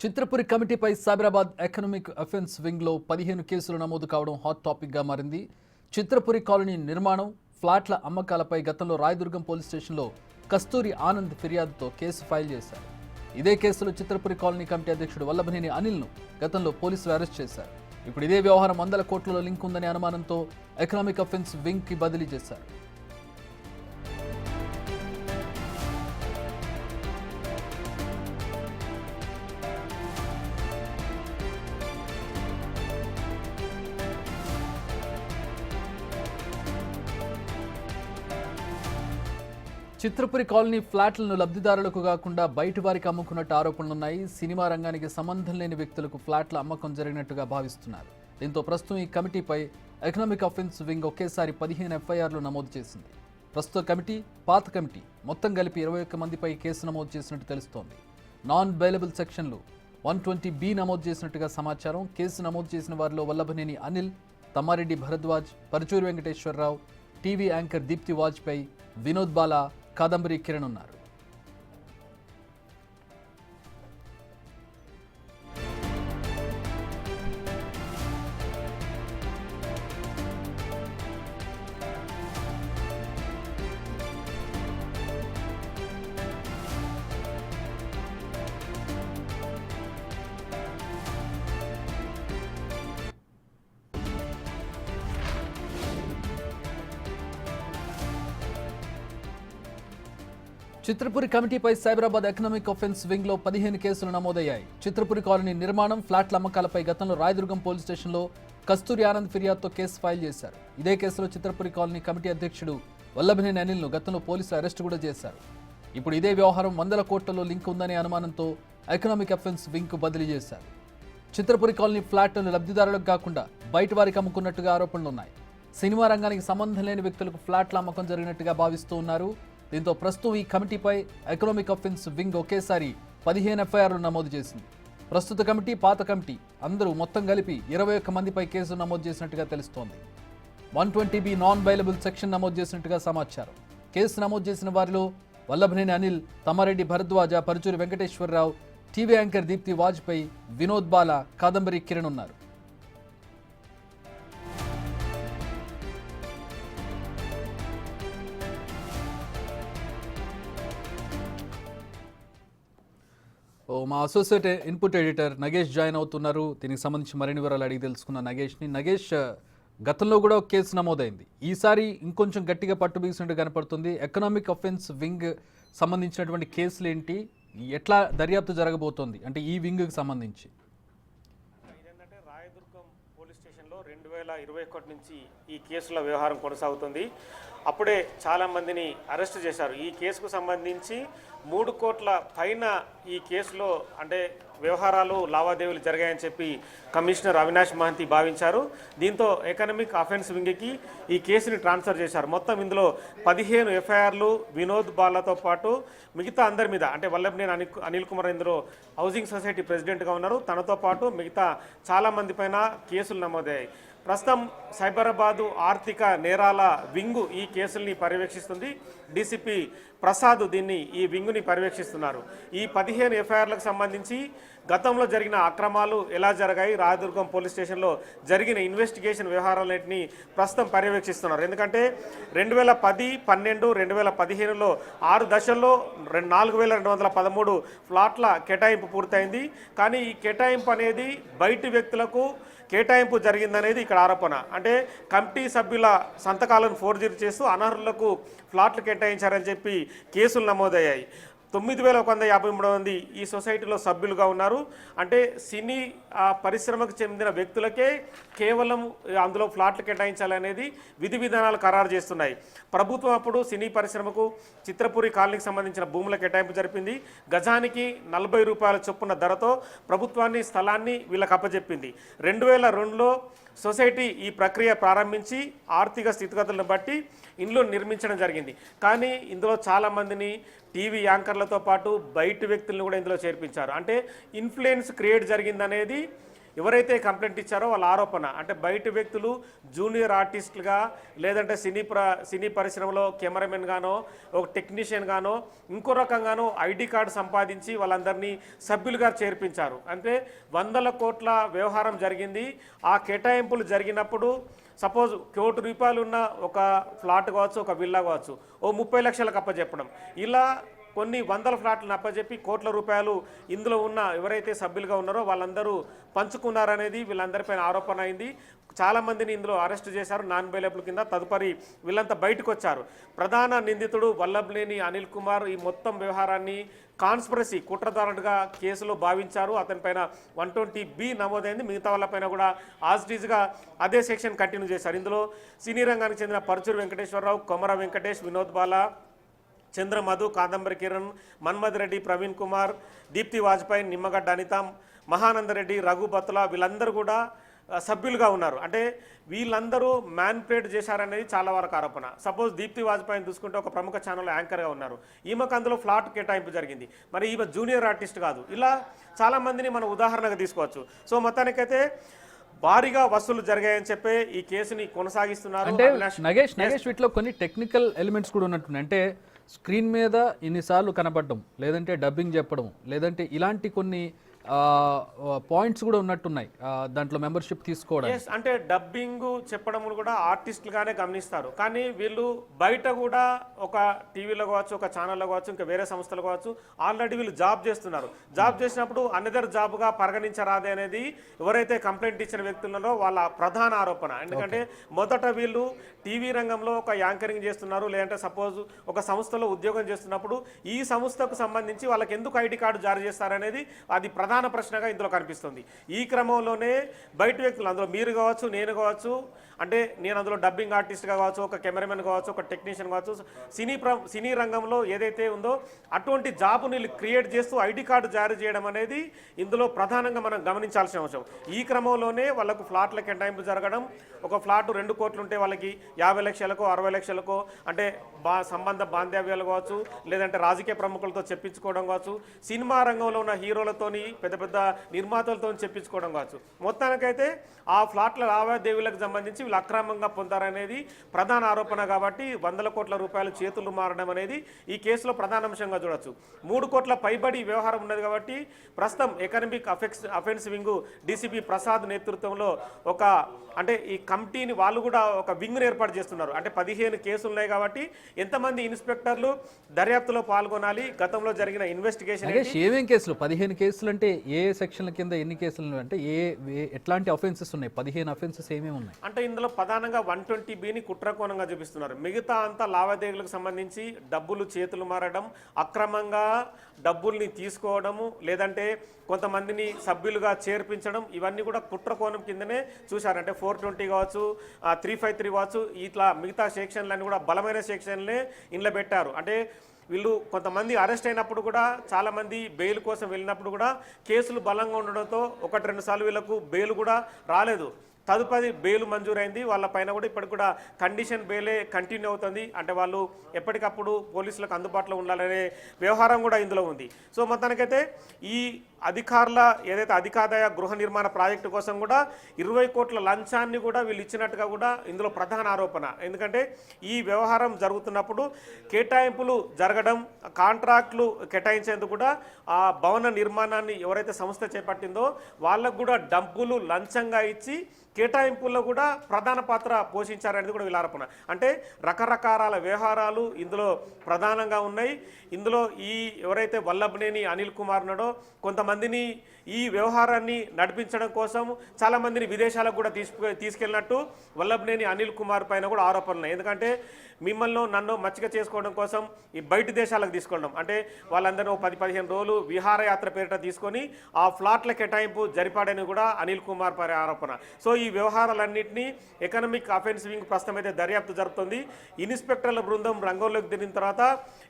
చిత్రపురి కమిటీపై Cyberabad economic offence వింగ్లో పదిహేను కేసులు నమోదు కావడం హాట్ టాపిక్గా మారింది. చిత్రపురి కాలనీ నిర్మాణం ఫ్లాట్ల అమ్మకాలపై గతంలో రాయదుర్గం పోలీస్ స్టేషన్లో కస్తూరి ఆనంద్ ఫిర్యాదుతో కేసు ఫైల్ చేశారు. ఇదే కేసులో చిత్రపురి కాలనీ కమిటీ అధ్యక్షుడు వల్లభనేని అనిల్ను గతంలో పోలీసులు అరెస్ట్ చేశారు. ఇప్పుడు ఇదే వ్యవహారం వందల కోట్లలో లింక్ ఉందనే అనుమానంతో ఎకనామిక్ అఫెన్స్ వింగ్కి బదిలీ చేశారు. చిత్రపురి కాలనీ ఫ్లాట్లను లబ్ధిదారులకు కాకుండా బయటి వారికి అమ్ముకున్నట్టు ఆరోపణలున్నాయి. సినిమా రంగానికి సంబంధం లేని వ్యక్తులకు ఫ్లాట్ల అమ్మకం జరిగినట్టుగా భావిస్తున్నారు. దీంతో ప్రస్తుతం ఈ కమిటీపై ఎకనామిక్ అఫెన్స్ వింగ్ ఒకేసారి పదిహేను ఎఫ్ఐఆర్లు నమోదు చేసింది. ప్రస్తుత కమిటీ పాత కమిటీ మొత్తం కలిపి ఇరవై ఒక్క మందిపై కేసు నమోదు చేసినట్టు తెలుస్తోంది. నాన్ బెయిలబుల్ సెక్షన్లు వన్ ట్వంటీ బి నమోదు చేసినట్టుగా సమాచారం. కేసు నమోదు చేసిన వారిలో వల్లభనేని అనిల్ తమ్మారెడ్డి భరద్వాజ్ పరచూరి వెంకటేశ్వరరావు టీవీ యాంకర్ దీప్తి వాజ్పేయి వినోద్ బాలా కాదంబరి కిరణ్ ఉన్నారు. చిత్రపురి కమిటీపై సైబరాబాద్ ఎకనామిక్ అఫెన్స్ వింగ్లో పదిహేను కేసులు నమోదయ్యాయి. చిత్రపురి కాలనీ నిర్మాణం ఫ్లాట్ల అమ్మకాలపై గతంలో రాయదుర్గం పోలీస్ స్టేషన్లో కస్తూరి ఆనంద్ ఫిర్యాదుతో కేసు ఫైల్ చేశారు. ఇదే కేసులో చిత్రపురి కాలనీ కమిటీ అధ్యక్షుడు వల్లభనేని అనిల్ను గతంలో పోలీసులు అరెస్ట్ కూడా చేశారు. ఇప్పుడు ఇదే వ్యవహారం వందల కోట్లలో లింక్ ఉందనే అనుమానంతో ఎకనామిక్ అఫెన్స్ వింగ్కు బదిలీ చేశారు. చిత్రపురి కాలనీ ఫ్లాట్లను లబ్ధిదారులకు కాకుండా బయట వారికి అమ్ముకున్నట్టుగా ఆరోపణలున్నాయి. సినిమా రంగానికి సంబంధం లేని వ్యక్తులకు ఫ్లాట్ల అమ్మకం జరిగినట్టుగా భావిస్తూ ఉన్నారు దీంతో ప్రస్తుతం ఈ కమిటీపై ఎకనామిక్ అఫెన్స్ వింగ్ ఒకేసారి పదిహేను ఎఫ్ఐఆర్లు నమోదు చేసింది. ప్రస్తుత కమిటీ పాత కమిటీ అందరూ మొత్తం కలిపి ఇరవై ఒక్క మందిపై కేసు నమోదు చేసినట్టుగా తెలుస్తోంది. One twenty B non bailable section నమోదు చేసినట్టుగా సమాచారం. కేసు నమోదు చేసిన వారిలో వల్లభనేని అనిల్ తమ్మారెడ్డి భరద్వాజ పరుచూరి వెంకటేశ్వరరావు టీవీ యాంకర్ దీప్తి వాజ్పేయి వినోద్ బాల కాదంబరి కిరణ్ ఉన్నారు. మా associate input editor Nagesh join అవుతున్నారు. దీనికి సంబంధించి మరిన్ని వివరాలు అడిగి తెలుసుకున్న నగేష్ని. నగేష్ గతంలో కూడా ఒక కేసు నమోదైంది. ఈసారి ఇంకొంచెం గట్టిగా పట్టు బిగిసినట్టు కనపడుతుంది. ఎకనామిక్ అఫెన్స్ వింగ్ సంబంధించినటువంటి కేసులు ఏంటి? ఎట్లా దర్యాప్తు జరగబోతోంది? అంటే ఈ వింగ్కి సంబంధించి. రాయదుర్గం పోలీస్ స్టేషన్లో రెండు వేల ఇరవై ఒకటి నుంచి ఈ కేసుల వ్యవహారం కొనసాగుతుంది. అప్పుడే చాలామందిని అరెస్ట్ చేశారు. ఈ కేసుకు సంబంధించి మూడు కోట్ల పైన ఈ కేసులో అంటే వ్యవహారాలు లావాదేవీలు జరిగాయని చెప్పి కమిషనర్ అవినాష్ మహంతి భావించారు. దీంతో ఎకనమిక్ అఫెన్స్ వింగ్కి ఈ కేసుని ట్రాన్స్ఫర్ చేశారు. మొత్తం ఇందులో పదిహేను ఎఫ్ఐఆర్లు వినోద్ బాలతో పాటు మిగతా అందరి మీద అంటే వల్లభనేని అనిల్ అనిల్ కుమార్ ఇందులో హౌసింగ్ సొసైటీ ప్రెసిడెంట్గా ఉన్నారు. తనతో పాటు మిగతా చాలామంది పైన కేసులు నమోదయ్యాయి. ప్రస్తుతం సైబరాబాదు ఆర్థిక నేరాల వింగు ఈ కేసుల్ని పర్యవేక్షిస్తుంది. డీసీపీ ప్రసాద్ దీన్ని ఈ వింగుని పర్యవేక్షిస్తున్నారు. ఈ పదిహేను ఎఫ్ఐఆర్లకు సంబంధించి గతంలో జరిగిన అక్రమాలు ఎలా జరిగాయి రాయదుర్గం పోలీస్ స్టేషన్లో జరిగిన ఇన్వెస్టిగేషన్ వ్యవహారాలన్నింటినీ ప్రస్తుతం పర్యవేక్షిస్తున్నారు. ఎందుకంటే రెండు వేల పది పన్నెండు రెండు వేల పదిహేనులో ఆరు దశల్లో రెండు నాలుగు వేల రెండు వందల పదమూడు ఫ్లాట్ల కేటాయింపు పూర్తయింది. కానీ ఈ కేటాయింపు అనేది బయటి వ్యక్తులకు కేటాయింపు జరిగిందనేది ఇక్కడ ఆరోపణ. అంటే కమిటీ సభ్యుల సంతకాలను ఫోర్జరీ చేస్తూ అనర్హులకు ఫ్లాట్లు కేటాయించారని చెప్పి కేసులు నమోదయ్యాయి. తొమ్మిది వేల ఒక వంద యాభై మూడు మంది ఈ సొసైటీలో సభ్యులుగా ఉన్నారు. అంటే సినీ పరిశ్రమకు చెందిన వ్యక్తులకే కేవలం అందులో ఫ్లాట్లు కేటాయించాలనేది విధి విధానాలు ఖరారు చేస్తున్నాయి. ప్రభుత్వం అప్పుడు సినీ పరిశ్రమకు చిత్రపురి కాలనీకి సంబంధించిన భూముల కేటాయింపు జరిపింది. గజానికి నలభై రూపాయల చొప్పున ధరతో ప్రభుత్వాన్ని స్థలాన్ని వీళ్ళకి అప్పజెప్పింది రెండు వేల రెండులో సొసైటీ ఈ ప్రక్రియ ప్రారంభించి ఆర్థిక స్థితిగతులను బట్టి ఇండ్లు నిర్మించడం జరిగింది. కానీ ఇందులో చాలామందిని టీవీ యాంకర్లతో పాటు బయట వ్యక్తులను కూడా ఇందులో చేర్పించారు. అంటే ఇన్ఫ్లుయెన్స్ క్రియేట్ జరిగిందనేది ఎవరైతే కంప్లైంట్ ఇచ్చారో వాళ్ళ ఆరోపణ అంటే బయట వ్యక్తులు జూనియర్ ఆర్టిస్టులుగా లేదంటే సినీ ప్ర సినీ పరిశ్రమలో కెమెరామెన్ గానో ఒక టెక్నీషియన్ గానో ఇంకో రకంగానో ఐడి కార్డు సంపాదించి వాళ్ళందరినీ సభ్యులుగా చేర్పించారు. అంటే వందల కోట్ల వ్యవహారం జరిగింది. ఆ కేటాయింపులు జరిగినప్పుడు సపోజ్ కోటి రూపాయలు ఉన్న ఒక ఫ్లాట్ కావచ్చు ఒక విల్లా కావచ్చు ఓ ముప్పై లక్షలకు అప్పచెప్పడం ఇలా కొన్ని వందల ఫ్లాట్లను అప్పచెప్పి కోట్ల రూపాయలు ఇందులో ఉన్న ఎవరైతే సభ్యులుగా ఉన్నారో వాళ్ళందరూ పంచుకున్నారనేది వీళ్ళందరిపైన ఆరోపణ అయింది. చాలామందిని ఇందులో అరెస్ట్ చేశారు. నాన్ బైలబుల్ కింద తదుపరి వీళ్ళంతా బయటకు వచ్చారు ప్రధాన నిందితుడు వల్లభలేని అనిల్ కుమార్ ఈ మొత్తం వ్యవహారాన్ని కాన్స్పరసీ కుట్రదారుడుగా కేసులో భావించారు. అతనిపైన వన్ ట్వంటీ బి నమోదైంది. మిగతా వాళ్ళపైన కూడా ఆస్టీజ్గా అదే సెక్షన్ కంటిన్యూ చేశారు. ఇందులో సినీ రంగానికి చెందిన పరుచూరు వెంకటేశ్వరరావు కొమర వెంకటేష్ వినోద్ బాలా చంద్రమధు కాదంబరి కిరణ్ మన్మథ్ రెడ్డి ప్రవీణ్ కుమార్ దీప్తి వాజ్పేయి నిమ్మగడ్డ అనిత మహానందరెడ్డి రఘు బత్తుల వీళ్ళందరూ కూడా సభ్యులుగా ఉన్నారు. అంటే వీళ్ళందరూ మ్యాన్పులేట్ చేశారనేది చాలా వరకు ఆరోపణ. సపోజ్ దీప్తి వాజ్పేయిని చూసుకుంటే ఒక ప్రముఖ ఛానల్ యాంకర్గా ఉన్నారు. ఈమెకు అందులో ఫ్లాట్ కేటాయింపు జరిగింది. మరి ఈమె జూనియర్ ఆర్టిస్ట్ కాదు. ఇలా చాలా మందిని మనం ఉదాహరణగా తీసుకోవచ్చు. సో మొత్తానికైతే భారీగా వసూలు జరిగాయని చెప్పే ఈ కేసుని కొనసాగిస్తున్నారు అంటే నగేష్ నగేష్ వీటిలో కొన్ని టెక్నికల్ ఎలిమెంట్స్ కూడా ఉన్నట్టున్నాయి. అంటే స్క్రీన్ మీద ఇన్నిసార్లు కనబడడం లేదంటే డబ్బింగ్ చెప్పడం లేదంటే ఇలాంటి కొన్ని పాయింట్స్ కూడా ఉన్నట్టున్నాయి. దాంట్లో మెంబర్షిప్ తీసుకోవడం అంటే డబ్బింగ్ చెప్పడం కూడా ఆర్టిస్టులుగానే గమనిస్తారు. కానీ వీళ్ళు బయట కూడా ఒక టీవీలో కావచ్చు ఒక ఛానల్లో కావచ్చు ఇంకా వేరే సంస్థలు కావచ్చు ఆల్రెడీ వీళ్ళు జాబ్ చేస్తున్నారు. జాబ్ చేసినప్పుడు అనదర్ జాబ్గా పరిగణించరాదే అనేది ఎవరైతే కంప్లైంట్ ఇచ్చిన వ్యక్తులలో వాళ్ళ ప్రధాన ఆరోపణ. ఎందుకంటే మొదట వీళ్ళు టీవీ రంగంలో ఒక యాంకరింగ్ చేస్తున్నారు లేదంటే సపోజ్ ఒక సంస్థలో ఉద్యోగం చేస్తున్నప్పుడు ఈ సంస్థకు సంబంధించి వాళ్ళకి ఎందుకు ఐడి కార్డు జారీ చేస్తారనేది అది ప్రధాన ప్రధాన ప్రశ్నగా ఇందులో కనిపిస్తుంది. ఈ క్రమంలోనే బయట వ్యక్తులు అందులో మీరు కావచ్చు నేను కావచ్చు అంటే నేను అందులో డబ్బింగ్ ఆర్టిస్ట్గా కావచ్చు ఒక కెమెరామెన్ కావచ్చు ఒక టెక్నీషియన్ కావచ్చు సినీ ప్ర సినీ రంగంలో ఏదైతే ఉందో అటువంటి జాబ్ని వీళ్ళు క్రియేట్ చేస్తూ ఐడి కార్డు జారీ చేయడం అనేది ఇందులో ప్రధానంగా మనం గమనించాల్సిన అవసరం ఈ క్రమంలోనే వాళ్ళకు ఫ్లాట్ల కేటాయింపు జరగడం ఒక ఫ్లాట్ రెండు కోట్లు ఉంటే వాళ్ళకి యాభై లక్షలకో అరవై లక్షలకో అంటే బా సంబంధ బాంధవ్యాలు కావచ్చు లేదంటే రాజకీయ ప్రముఖులతో చెప్పించుకోవడం కావచ్చు సినిమా రంగంలో ఉన్న హీరోలతోని పెద్ద పెద్ద నిర్మాతలతో చెప్పించుకోవడం కావచ్చు. మొత్తానికైతే ఆ ఫ్లాట్ల లావాదేవీలకు సంబంధించి వీళ్ళు అక్రమంగా పొందారనేది ప్రధాన ఆరోపణ కాబట్టి వందల కోట్ల రూపాయలు చేతులు మారడం అనేది ఈ కేసులో ప్రధాన అంశంగా చూడొచ్చు. మూడు కోట్ల పైబడి వ్యవహారం ఉన్నది కాబట్టి ప్రస్తుతం ఎకనమిక్ అఫెక్స్ అఫెన్స్ వింగ్ డీసీపీ ప్రసాద్ నేతృత్వంలో ఒక అంటే ఈ కమిటీని వాళ్ళు కూడా ఒక వింగ్ను ఏర్పాటు చేస్తున్నారు. అంటే పదిహేను కేసులు ఉన్నాయి కాబట్టి ఎంతమంది ఇన్స్పెక్టర్లు దర్యాప్తులో పాల్గొనాలి? గతంలో జరిగిన ఇన్వెస్టిగేషన్ ఏమేం కేసులు పదిహేను కేసులు అంటే ఏ సెక్షన్ల కింద ఎన్ని కేసులు అంటే ఏ ఏ- ఎట్లాంటి అఫెన్సెస్ ఉన్నాయి? పదిహేను అఫెన్సెస్ ఏమేమి ఉన్నాయి? అంటే ఇందులో ప్రధానంగా వన్ ట్వంటీ బిని కుట్రకోణంగా చూపిస్తున్నారు. మిగతా అంతా లావాదేవీలకు సంబంధించి డబ్బులు చేతులు మారడం అక్రమంగా డబ్బుల్ని తీసుకోవడము లేదంటే కొంతమందిని సభ్యులుగా చేర్పించడం ఇవన్నీ కూడా కుట్రకోణం కిందనే చూశారు. అంటే ఫోర్ ట్వంటీ కావచ్చు త్రీ ఫైవ్ త్రీ కావచ్చు ఇట్లా మిగతా సెక్షన్లన్నీ కూడా బలమైన సెక్షన్లే ఇంట్లో పెట్టారు. అంటే వీళ్ళు కొంతమంది అరెస్ట్ అయినప్పుడు కూడా చాలామంది బెయిల్ కోసం వెళ్ళినప్పుడు కూడా కేసులు బలంగా ఉండడంతో ఒకటి రెండు సార్లు వీళ్ళకు బెయిల్ కూడా రాలేదు. తదుపరి బెయిల్ మంజూరైంది. వాళ్ళ పైన కూడా ఇప్పటికి కూడా కండిషన్ బెయిలే కంటిన్యూ అవుతుంది. అంటే వాళ్ళు ఎప్పటికప్పుడు పోలీసులకు అందుబాటులో ఉండాలనే వ్యవహారం కూడా ఇందులో ఉంది. సో మొత్తానికైతే ఈ అధికారుల ఏదైతే అధికాదాయ గృహ నిర్మాణ ప్రాజెక్టు కోసం కూడా ఇరవై కోట్ల లంచాన్ని కూడా వీళ్ళు ఇచ్చినట్టుగా కూడా ఇందులో ప్రధాన ఆరోపణ. ఎందుకంటే ఈ వ్యవహారం జరుగుతున్నప్పుడు కేటాయింపులు జరగడం కాంట్రాక్టులు కేటాయించేందుకు కూడా ఆ భవన నిర్మాణాన్ని ఎవరైతే సంస్థ చేపట్టిందో వాళ్ళకు కూడా డబ్బులు లంచంగా ఇచ్చి కేటాయింపుల్లో కూడా ప్రధాన పాత్ర పోషించారనేది కూడా వీళ్ళ అంటే రకరకాల వ్యవహారాలు ఇందులో ప్రధానంగా ఉన్నాయి. ఇందులో ఈ ఎవరైతే వల్లభనేని అనిల్ కుమార్ ఉన్నాడో కొంతమందిని ఈ వ్యవహారాన్ని నడిపించడం కోసం చాలామందిని విదేశాలకు కూడా తీసుకు తీసుకెళ్ళినట్టు వల్లభనేని అనిల్ కుమార్ పైన కూడా ఆరోపణలు ఎందుకంటే మిమ్మల్ని నన్ను మచ్చిక చేసుకోవడం కోసం ఈ బయట దేశాలకు తీసుకోవడం అంటే వాళ్ళందరూ పది పదిహేను రోజులు విహారయాత్ర పేరిట తీసుకొని ఆ ఫ్లాట్ల కేటాయింపు జరిపాడని కూడా అనిల్ కుమార్ పరి ఆరోపణ. సో ఈ వ్యవహారాలన్నింటినీ ఎకనామిక్ అఫెన్స్ వింగ్ ప్రస్తుతం అయితే దర్యాప్తు జరుపుతుంది. ఇన్స్పెక్టర్ల బృందం రంగంలోకి దిగిన తర్వాత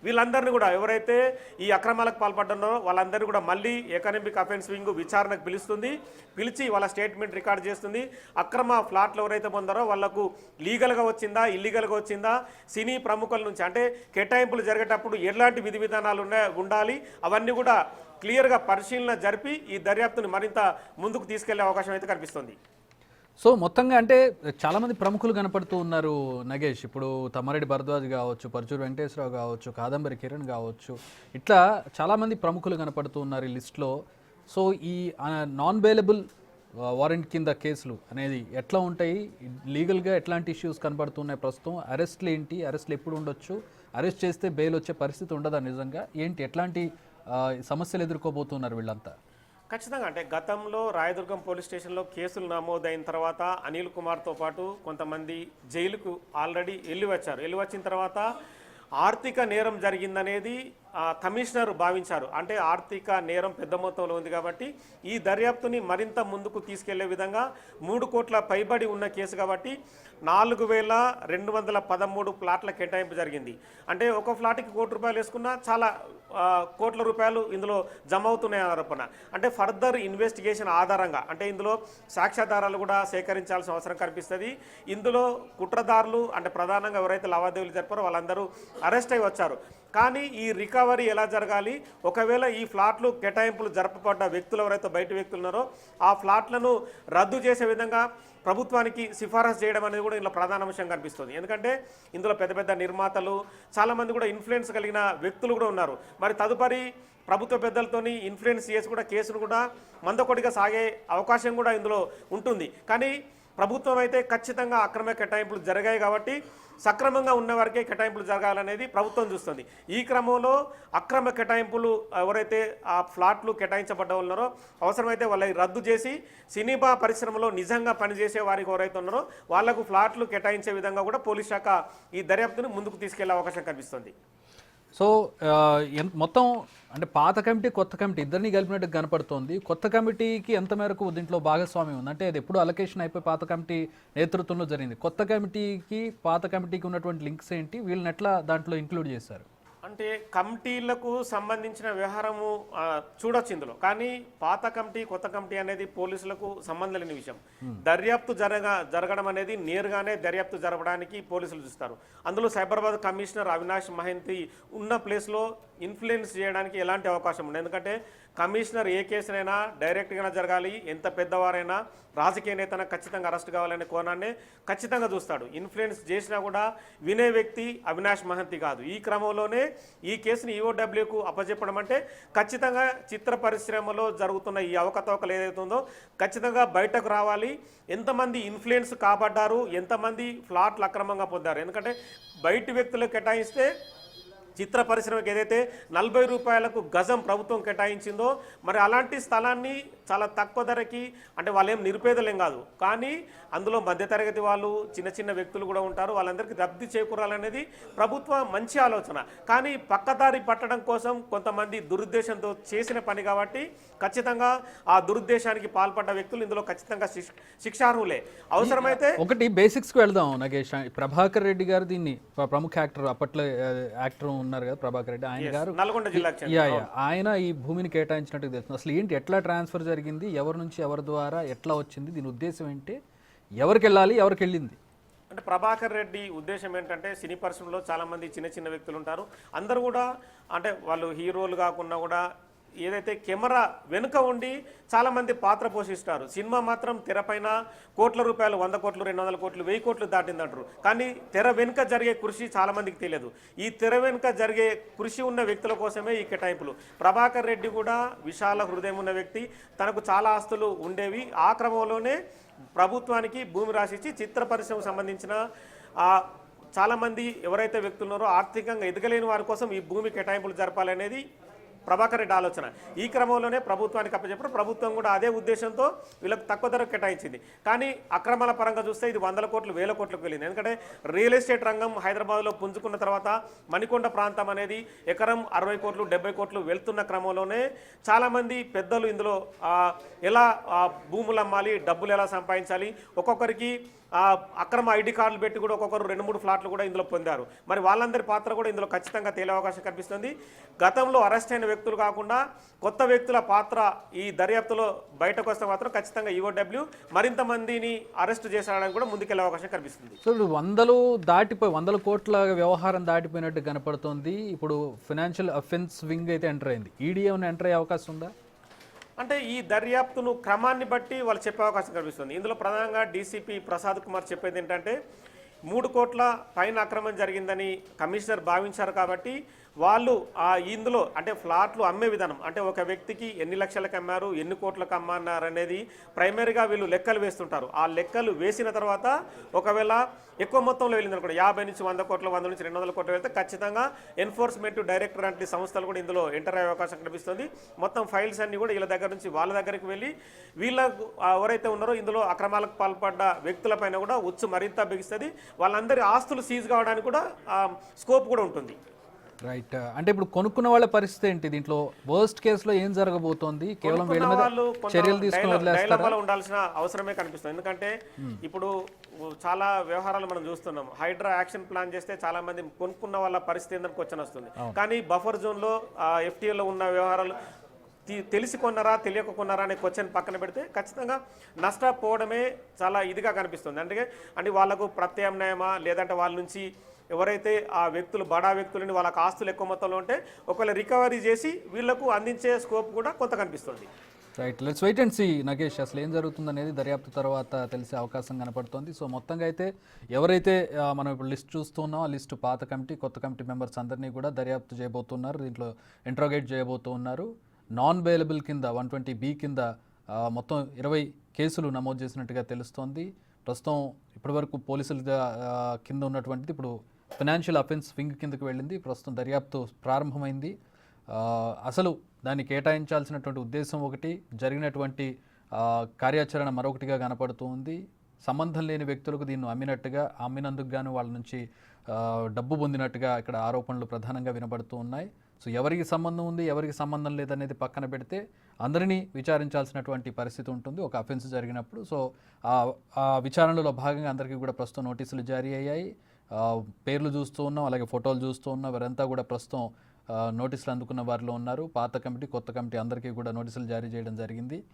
వీళ్ళందరినీ కూడా ఎవరైతే ఈ అక్రమాలకు పాల్పడ్డారో వాళ్ళందరినీ కూడా మళ్ళీ ఎకనామిక్ అఫెన్స్ వింగ్ విచారణకు పిలుస్తుంది. పిలిచి వాళ్ళ స్టేట్మెంట్ రికార్డ్ చేస్తుంది. అక్రమ ఫ్లాట్లు ఎవరైతే పొందారో వాళ్ళకు లీగల్గా వచ్చిందా ఇల్లీగల్గా వచ్చిందా సినీ ప్రముఖుల నుంచి అంటే కేటాయింపులు జరిగేటప్పుడు ఎలాంటి విధి విధానాలు ఉన్నాయి ఉండాలి అవన్నీ కూడా క్లియర్గా పరిశీలన జరిపి ఈ దర్యాప్తుని మరింత ముందుకు తీసుకెళ్ళే అవకాశం అయితే కనిపిస్తుంది. సో మొత్తంగా అంటే చాలామంది ప్రముఖులు కనపడుతూ ఉన్నారు నగేష్. ఇప్పుడు తమ్మారెడ్డి భరద్వాజ్ కావచ్చు పరచూరు వెంకటేశ్వరరావు కావచ్చు కాదంబరి కిరణ్ కావచ్చు. ఇట్లా చాలామంది ప్రముఖులు కనపడుతూ ఉన్నారు ఈ లిస్ట్లో. సో ఈ నాన్ బెయిలబుల్ వారెంట్ కింద కేసులు అనేది ఎట్లా ఉంటాయి? లీగల్గా ఎట్లాంటి ఇష్యూస్ కనబడుతున్నాయి ప్రస్తుతం? అరెస్ట్లు ఏంటి? అరెస్ట్లు ఎప్పుడు ఉండొచ్చు? అరెస్ట్ చేస్తే బెయిల్ వచ్చే పరిస్థితి ఉండదా నిజంగా? ఏంటి ఎట్లాంటి సమస్యలు ఎదుర్కోబోతున్నారు వీళ్ళంతా? ఖచ్చితంగా అంటే గతంలో రాయదుర్గం పోలీస్ స్టేషన్లో కేసులు నమోదైన తర్వాత అనిల్ కుమార్తో పాటు కొంతమంది జైలుకు ఆల్రెడీ వెళ్ళి వచ్చారు. వెళ్ళి వచ్చిన తర్వాత ఆర్థిక నేరం జరిగిందనేది కమిషనర్ భావించారు. అంటే ఆర్థిక నేరం పెద్ద మొత్తంలో ఉంది కాబట్టి ఈ దర్యాప్తుని మరింత ముందుకు తీసుకెళ్ళే విధంగా మూడు కోట్ల పైబడి ఉన్న కేసు కాబట్టి నాలుగు వేల రెండు వందల పదమూడు ప్లాట్ల కేటాయింపు జరిగింది. అంటే ఒక ఫ్లాట్కి కోటి రూపాయలు వేసుకున్నా చాలా కోట్ల రూపాయలు ఇందులో జమ అవుతున్నాయి ఆరోపణ. అంటే ఫర్దర్ ఇన్వెస్టిగేషన్ ఆధారంగా అంటే ఇందులో సాక్ష్యాధారాలు కూడా సేకరించాల్సిన అవసరం కనిపిస్తుంది. ఇందులో కుట్రదారులు అంటే ప్రధానంగా ఎవరైతే లావాదేవీలు జరిపారో వాళ్ళందరూ అరెస్ట్ అయి వచ్చారు. కానీ ఈ రికవరీ ఎలా జరగాలి? ఒకవేళ ఈ ఫ్లాట్లు కేటాయింపులు జరపబడ్డ వ్యక్తులు ఎవరైతే బయట వ్యక్తులు ఉన్నారో ఆ ఫ్లాట్లను రద్దు చేసే విధంగా ప్రభుత్వానికి సిఫారసు చేయడం అనేది కూడా ఇందులో ప్రధాన అంశం కనిపిస్తుంది. ఎందుకంటే ఇందులో పెద్ద పెద్ద నిర్మాతలు చాలామంది కూడా ఇన్ఫ్లుయెన్స్ కలిగిన వ్యక్తులు కూడా ఉన్నారు. మరి తదుపరి ప్రభుత్వ పెద్దలతోని ఇన్ఫ్లుయెన్స్ చేసి కూడా కేసును కూడా మందకొడిగా సాగే అవకాశం కూడా ఇందులో ఉంటుంది. కానీ ప్రభుత్వం అయితే ఖచ్చితంగా అక్రమ కేటాయింపులు జరిగాయి కాబట్టి సక్రమంగా ఉన్న వారికే కేటాయింపులు జరగాలనేది ప్రభుత్వం చూస్తుంది. ఈ క్రమంలో అక్రమ కేటాయింపులు ఎవరైతే ఆ ఫ్లాట్లు కేటాయించబడ్డ ఉన్నారో అవసరమైతే వాళ్ళని రద్దు చేసి సినిమా పరిశ్రమలో నిజంగా పనిచేసే వారికి ఎవరైతే ఉన్నారో వాళ్ళకు ఫ్లాట్లు కేటాయించే విధంగా కూడా పోలీస్ శాఖ ఈ దర్యాప్తును ముందుకు తీసుకెళ్ళే అవకాశం కనిపిస్తుంది. సో ఎంత- మొత్తం అంటే పాత కమిటీ కొత్త కమిటీ ఇద్దరిని కలిపినట్టు కనపడుతోంది. కొత్త కమిటీకి ఎంత మేరకు దీంట్లో భాగస్వామ్యం ఉంది? అంటే అది ఎప్పుడు అలొకేషన్ అయిపోయి పాత కమిటీ నేతృత్వంలో జరిగింది? కొత్త కమిటీకి పాత కమిటీకి ఉన్నటువంటి లింక్స్ ఏంటి? వీళ్ళని ఎట్లా దాంట్లో ఇంక్లూడ్ చేశారు? అంటే కమిటీలకు సంబంధించిన వ్యవహారము చూడొచ్చు ఇందులో. కానీ పాత కమిటీ కొత్త కమిటీ అనేది పోలీసులకు సంబంధం లేని విషయం. దర్యాప్తు జరగ జరగడం అనేది నేరుగానే దర్యాప్తు జరగడానికి పోలీసులు చూస్తారు. అందులో సైబరాబాద్ కమిషనర్ అవినాష్ మహంతి ఉన్న ప్లేస్లో ఇన్ఫ్లుయెన్స్ చేయడానికి ఎలాంటి అవకాశం ఉండదు. ఎందుకంటే కమిషనర్ ఏ కేసునైనా డైరెక్ట్గా జరగాలి ఎంత పెద్దవారైనా రాజకీయ నేతన ఖచ్చితంగా అరెస్ట్ కావాలనే కోణాన్ని ఖచ్చితంగా చూస్తాడు. ఇన్ఫ్లుయెన్స్ చేసినా కూడా వినే వ్యక్తి అవినాష్ మహంతి కాదు. ఈ క్రమంలోనే ఈ కేసుని ఈఓడబ్ల్యూకు అప్పచెప్పడం అంటే ఖచ్చితంగా చిత్ర పరిశ్రమలో జరుగుతున్న ఈ అవకతవకలు ఏదైతే ఉందో ఖచ్చితంగా బయటకు రావాలి. ఎంతమంది ఇన్ఫ్లుయెన్స్ కాబడ్డారు ఎంతమంది ఫ్లాట్లు అక్రమంగా పొందారు. ఎందుకంటే బయటి వ్యక్తులు కేటాయిస్తే చిత్ర పరిశ్రమకి ఏదైతే నలభై రూపాయలకు గజం ప్రభుత్వం కేటాయించిందో మరి అలాంటి స్థలాన్ని చాలా తక్కువ ధరకి అంటే వాళ్ళేం నిరుపేదలేం కాదు. కానీ అందులో మధ్యతరగతి వాళ్ళు చిన్న చిన్న వ్యక్తులు కూడా ఉంటారు. వాళ్ళందరికీ లబ్ధి చేకూరాలనేది ప్రభుత్వ మంచి ఆలోచన. కానీ పక్కదారి పట్టడం కోసం కొంతమంది దురుద్దేశంతో చేసిన పని కాబట్టి ఖచ్చితంగా ఆ దురుద్దేశానికి పాల్పడ్డ వ్యక్తులు ఇందులో ఖచ్చితంగా శిక్ష శిక్షార్హులే. అవసరమైతే ఒకటి బేసిక్స్కి వెళ్దాం నగేష్. ప్రభాకర్ రెడ్డి గారు దీన్ని ప్ర- ప్రముఖ యాక్టర్ అప్పట్లో యాక్టర్ ఉన్నారు కదా ప్రభాకర్ రెడ్డి. ఆయన గారు నల్గొండ జిల్లాకు ఆయన ఈ భూమిని కేటాయించినట్టు తెలుస్తుంది. అసలు ఏంటి ఎట్లా ట్రాన్స్ఫర్ జరిగింది? ఎవరి నుంచి ఎవరి ద్వారా ఎట్లా వచ్చింది? దీని ఉద్దేశం ఏంటి? ఎవరికి వెళ్ళాలి? ఎవరికి వెళ్ళింది? అంటే ప్రభాకర్ రెడ్డి ఉద్దేశం ఏంటంటే సినీ పరిశ్రమలో చాలా మంది చిన్న చిన్న వ్యక్తులు ఉంటారు. అందరూ కూడా అంటే వాళ్ళు హీరోలు కాకుండా కూడా ఏదైతే కెమెరా వెనుక ఉండి చాలామంది పాత్ర పోషిస్తారు. సినిమా మాత్రం తెరపైన కోట్ల రూపాయలు వంద కోట్లు రెండు వందల కోట్లు వెయ్యి కోట్లు దాటిందంటారు. కానీ తెర వెనుక జరిగే కృషి చాలామందికి తెలియదు. ఈ తెర వెనుక జరిగే కృషి ఉన్న వ్యక్తుల కోసమే ఈ కేటాయింపులు. ప్రభాకర్ రెడ్డి కూడా విశాల హృదయం ఉన్న వ్యక్తి. తనకు చాలా ఆస్తులు ఉండేవి. ఆ క్రమంలోనే ప్రభుత్వానికి భూమి రాసిచ్చి చిత్ర పరిశ్రమకు సంబంధించిన ఆ చాలామంది ఎవరైతే వ్యక్తులు ఉన్నారో ఆర్థికంగా ఎదగలేని వారి కోసం ఈ భూమి కేటాయింపులు జరపాలనేది ప్రభాకర్ రెడ్డి ఆలోచన. ఈ క్రమంలోనే ప్రభుత్వానికి అప్పచెప్పడం ప్రభుత్వం కూడా అదే ఉద్దేశంతో వీళ్ళకి తక్కువ ధరకు కేటాయించింది. కానీ అక్రమాల పరంగా చూస్తే ఇది వందల కోట్లు వేల కోట్లకు వెళ్ళింది. ఎందుకంటే రియల్ ఎస్టేట్ రంగం హైదరాబాద్లో పుంజుకున్న తర్వాత మణికొండ ప్రాంతం అనేది ఎకరం అరవై కోట్లు డెబ్బై కోట్లు వెళ్తున్న క్రమంలోనే చాలామంది పెద్దలు ఇందులో ఎలా భూములు అమ్మాలి డబ్బులు ఎలా సంపాదించాలి ఒక్కొక్కరికి అక్రమ ఐడి కార్డులు పెట్టి కూడా ఒక్కొక్కరు రెండు మూడు ఫ్లాట్లు కూడా ఇందులో పొందారు. మరి వాళ్ళందరి పాత్ర కూడా ఇందులో ఖచ్చితంగా తేలే అవకాశం కనిపిస్తుంది. గతంలో అరెస్ట్ అయిన వ్యక్తులు కాకుండా కొత్త వ్యక్తుల పాత్ర ఈ దర్యాప్తులో బయటకు వస్తే మాత్రం ఖచ్చితంగా ఈఓడబ్ల్యూ మరింత మందిని అరెస్ట్ చేసాడని కూడా ముందుకెళ్ళే అవకాశం కనిపిస్తుంది. సో ఇప్పుడు వందలు దాటిపోయి వందల కోట్ల వ్యవహారం దాటిపోయినట్టు కనపడుతోంది. ఇప్పుడు ఫినాన్షియల్ అఫెన్స్ వింగ్ అయితే ఎంటర్ అయింది. ఈడీ ఏమైనా ఎంటర్ అయ్యే అవకాశం ఉందా? అంటే ఈ దర్యాప్తును క్రమాన్ని బట్టి వాళ్ళు చెప్పే అవకాశం కనిపిస్తుంది. ఇందులో ప్రధానంగా డీసీపీ ప్రసాద్ కుమార్ చెప్పేది ఏంటంటే మూడు కోట్ల పైన అక్రమం జరిగిందని కమిషనర్ భావించారు కాబట్టి వాళ్ళు ఆ ఇందులో అంటే ఫ్లాట్లు అమ్మే విధానం అంటే ఒక వ్యక్తికి ఎన్ని లక్షలకు అమ్మారు ఎన్ని కోట్లకు అమ్మన్నారు అనేది ప్రైమరీగా వీళ్ళు లెక్కలు వేస్తుంటారు. ఆ లెక్కలు వేసిన తర్వాత ఒకవేళ ఎక్కువ మొత్తంలో వెళ్ళింది అనుకోండి యాభై నుంచి వంద కోట్ల వంద నుంచి రెండు వందల కోట్లు వెళ్తే ఖచ్చితంగా ఎన్ఫోర్స్మెంట్ డైరెక్టర్ లాంటి సంస్థలు కూడా ఇందులో ఎంటర్ అయ్యే అవకాశం కనిపిస్తుంది. మొత్తం ఫైల్స్ అన్నీ కూడా వీళ్ళ దగ్గర నుంచి వాళ్ళ దగ్గరికి వెళ్ళి వీళ్ళకు ఎవరైతే ఉన్నారో ఇందులో అక్రమాలకు పాల్పడ్డ వ్యక్తులపైన కూడా ఉచ్చు మరింత బిగిస్తుంది. వాళ్ళందరి ఆస్తులు సీజ్ కావడానికి కూడా స్కోప్ కూడా ఉంటుంది. రైట్ అంటే ఇప్పుడు కొనుక్కున్న వాళ్ళ పరిస్థితి ఏంటి? దీంట్లో వర్స్ట్ కేసులో ఏం జరగబోతోంది? కేవలం వీళ్ళ మీద చర్యలు తీసుకుని డైలమాలో ఉండాల్సిన అవసరమే కనిపిస్తుంది. ఎందుకంటే ఇప్పుడు చాలా వ్యవహారాలు మనం చూస్తున్నాం. హైడ్రా యాక్షన్ ప్లాన్ చేస్తే చాలా మంది కొనుక్కున్న వాళ్ళ పరిస్థితి ఏందని క్వశ్చన్ వస్తుంది కానీ బఫర్ జోన్లో ఎఫ్టీఏలో ఉన్న వ్యవహారాలు తెలిసి కొన్నారా తెలియక కొన్నారా అనే క్వశ్చన్ పక్కన పెడితే ఖచ్చితంగా నష్టపోవడమే చాలా ఇదిగా కనిపిస్తుంది. అంటే అంటే వాళ్ళకు ప్రత్యామ్నాయమా లేదంటే వాళ్ళ నుంచి ఎవరైతే ఆ వ్యక్తులు బడా వ్యక్తులని వాళ్ళకి ఆస్తులు ఎక్కువ మొత్తంలో ఉంటే ఒకవేళ రికవరీ చేసి వీళ్ళకు అందించే స్కోప్ కూడా కొంత కనిపిస్తుంది. Right let's wait and see Nagesh అసలు ఏం జరుగుతుంది అనేది దర్యాప్తు తర్వాత తెలిసే అవకాశం కనపడుతోంది. సో మొత్తంగా అయితే ఎవరైతే మనం ఇప్పుడు లిస్ట్ చూస్తున్నాం ఆ లిస్టు పాత కమిటీ కొత్త కమిటీ మెంబర్స్ అందరినీ కూడా దర్యాప్తు చేయబోతున్నారు. దీంట్లో ఇంట్రోగేట్ చేయబోతూ ఉన్నారు నాన్ బెయిలబుల్ కింద వన్ ట్వంటీ బి కింద మొత్తం ఇరవై కేసులు నమోదు చేసినట్టుగా తెలుస్తోంది. ప్రస్తుతం ఇప్పటివరకు పోలీసుల కింద ఉన్నటువంటిది ఇప్పుడు ఫినాన్షియల్ అఫెన్స్ వింగ్ కిందకు వెళ్ళింది. ప్రస్తుతం దర్యాప్తు ప్రారంభమైంది. అసలు దాన్ని కేటాయించాల్సినటువంటి ఉద్దేశం ఒకటి జరిగినటువంటి కార్యాచరణ మరొకటిగా కనపడుతుంది సంబంధం లేని వ్యక్తులకు దీన్ని అమ్మినట్టుగా అమ్మినందుకు గాను వాళ్ళ నుంచి డబ్బు పొందినట్టుగా ఇక్కడ ఆరోపణలు ప్రధానంగా వినబడుతూ ఉన్నాయి. సో ఎవరికి సంబంధం ఉంది ఎవరికి సంబంధం లేదనేది పక్కన పెడితే అందరినీ విచారించాల్సినటువంటి పరిస్థితి ఉంటుంది. ఒక అఫెన్స్ జరిగినప్పుడు సో ఆ విచారణలో భాగంగా అందరికీ కూడా ప్రస్తుతం నోటీసులు జారీ అయ్యాయి. పేర్లు చూస్తూ ఉన్నాం అలాగే ఫోటోలు చూస్తూ ఉన్నాం. వారంతా కూడా ప్రస్తుతం నోటీసులు అందుకున్న వారిలో ఉన్నారు. పాత కమిటీ కొత్త కమిటీ అందరికీ కూడా నోటీసులు జారీ చేయడం జరిగింది.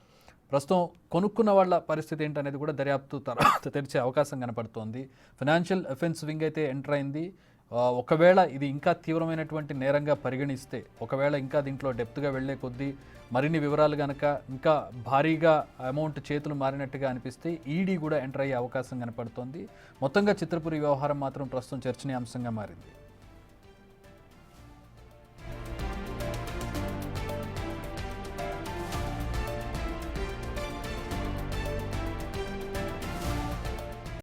ప్రస్తుతం కొనుక్కున్న వాళ్ళ పరిస్థితి ఏంటనేది కూడా దర్యాప్తు తర్వాత తెరిచే అవకాశం కనపడుతోంది. ఫినాన్షియల్ అఫెన్స్ వింగ్ అయితే ఎంటర్ అయింది. ఒకవేళ ఇది ఇంకా తీవ్రమైనటువంటి నేరంగా పరిగణిస్తే ఒకవేళ ఇంకా దీంట్లో డెప్త్గా వెళ్ళే కొద్దీ మరిన్ని వివరాలు కనుక ఇంకా భారీగా అమౌంట్ చేతులు మారినట్టుగా అనిపిస్తే ఈడీ కూడా ఎంటర్ అయ్యే అవకాశం కనపడుతోంది. మొత్తంగా చిత్రపురి వ్యవహారం మాత్రం ప్రస్తుతం చర్చనీయాంశంగా మారింది.